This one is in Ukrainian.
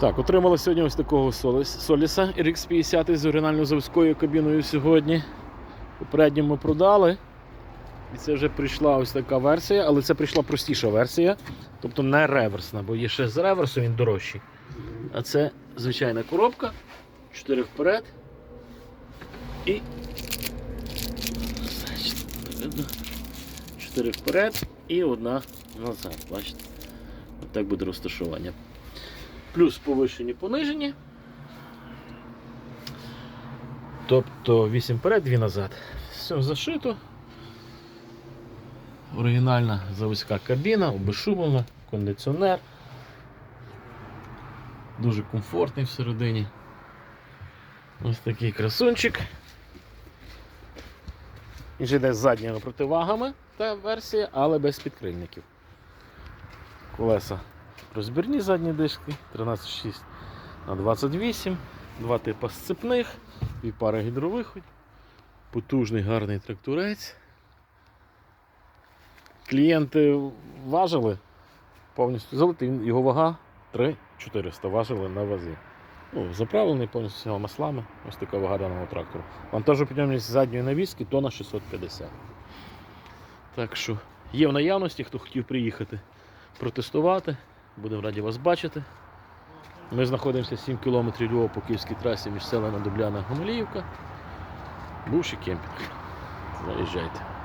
Так, отримали сьогодні ось такого Соліса RX 50 з оригінально-заводською кабіною сьогодні. Попередньо ми продали. І це вже прийшла ось така версія, але це прийшла простіша версія, тобто не реверсна, бо є ще з реверсом він дорожчий. А це звичайна коробка. 4 вперед. І. Значить, 4 вперед і одна назад. Бачите? От так буде розташування. Плюс повишені понижені. Тобто 8 вперед, 2 назад. Все зашито. Оригінальна заводська кабіна, обезшумлена, кондиціонер. Дуже комфортний всередині. Ось такий красунчик. Він йде з задніми противагами та версія, але без підкрильників. Колеса розбірні задні диски 13,6 на 28, два типи сцепних, дві пари гідровиходів, потужний гарний тракторець. Клієнти важили повністю залитий, він- його вага 3,400 важили на вазі. Ну, заправлений повністю всіма маслами. Ось така вага даного трактору. Вантажопідйомність задньої навіски тонна 650. Так що є в наявності, хто хотів приїхати протестувати. Будемо раді вас бачити. Ми знаходимося 7 кілометрів Львова по київській трасі між селами Дубляна Гомеліївка. Бувший кемпінг. Заїжджайте.